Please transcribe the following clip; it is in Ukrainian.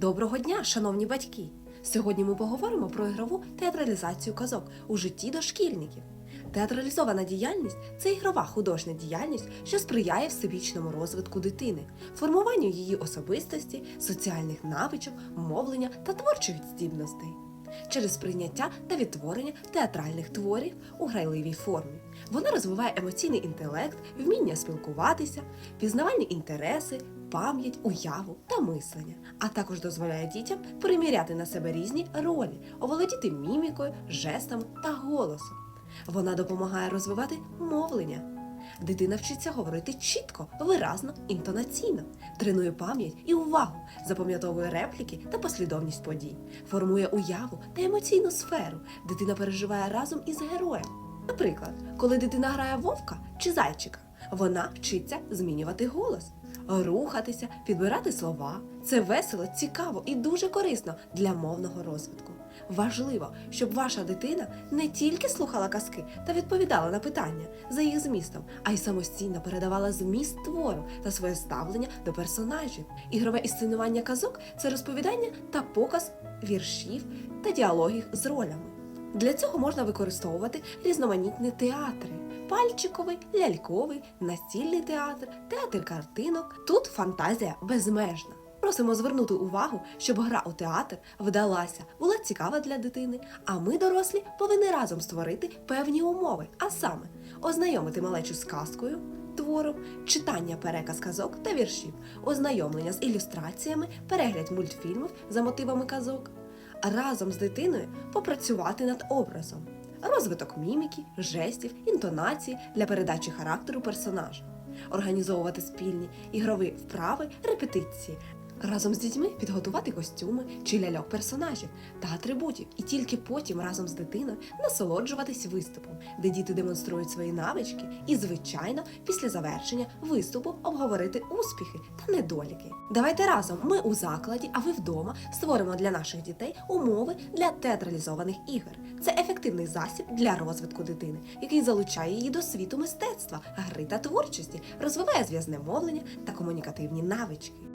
Доброго дня, шановні батьки! Сьогодні ми поговоримо про ігрову театралізацію казок у житті дошкільників. Театралізована діяльність це ігрова художня діяльність, що сприяє всебічному розвитку дитини, формуванню її особистості, соціальних навичок, мовлення та творчих здібностей. Через сприйняття та відтворення театральних творів у грайливій формі. Вона розвиває емоційний інтелект, вміння спілкуватися, пізнавальні інтереси, пам'ять, уяву та мислення, а також дозволяє дітям приміряти на себе різні ролі, оволодіти мімікою, жестами та голосом. Вона допомагає розвивати мовлення. Дитина вчиться говорити чітко, виразно, інтонаційно, тренує пам'ять і увагу, запам'ятовує репліки та послідовність подій, формує уяву та емоційну сферу. Дитина переживає разом із героєм. Наприклад, коли дитина грає вовка чи зайчика, вона вчиться змінювати голос, рухатися, підбирати слова. Це весело, цікаво і дуже корисно для мовного розвитку. Важливо, щоб ваша дитина не тільки слухала казки та відповідала на питання за їх змістом, а й самостійно передавала зміст твору та своє ставлення до персонажів. Ігрове інсценування казок це розповідання та показ віршів та діалогів з ролями. Для цього можна використовувати різноманітні театри: пальчиковий, ляльковий, настільний театр, театр картинок. Тут фантазія безмежна. Просимо звернути увагу, щоб гра у театр вдалася, була цікава для дитини. А ми, дорослі, повинні разом створити певні умови, а саме ознайомити малечу з казкою, твором, читання переказ казок та віршів, ознайомлення з ілюстраціями, перегляд мультфільмів за мотивами казок, разом з дитиною попрацювати над образом, розвиток міміки, жестів, інтонації для передачі характеру персонажа, організовувати спільні ігрові вправи, репетиції. Разом з дітьми підготувати костюми чи ляльок персонажів та атрибутів, і тільки потім разом з дитиною насолоджуватись виступом, де діти демонструють свої навички, і, звичайно, після завершення виступу обговорити успіхи та недоліки. Давайте разом ми у закладі, а ви вдома створимо для наших дітей умови для театралізованих ігор. Це ефективний засіб для розвитку дитини, який залучає її до світу мистецтва, гри та творчості, розвиває зв'язне мовлення та комунікативні навички.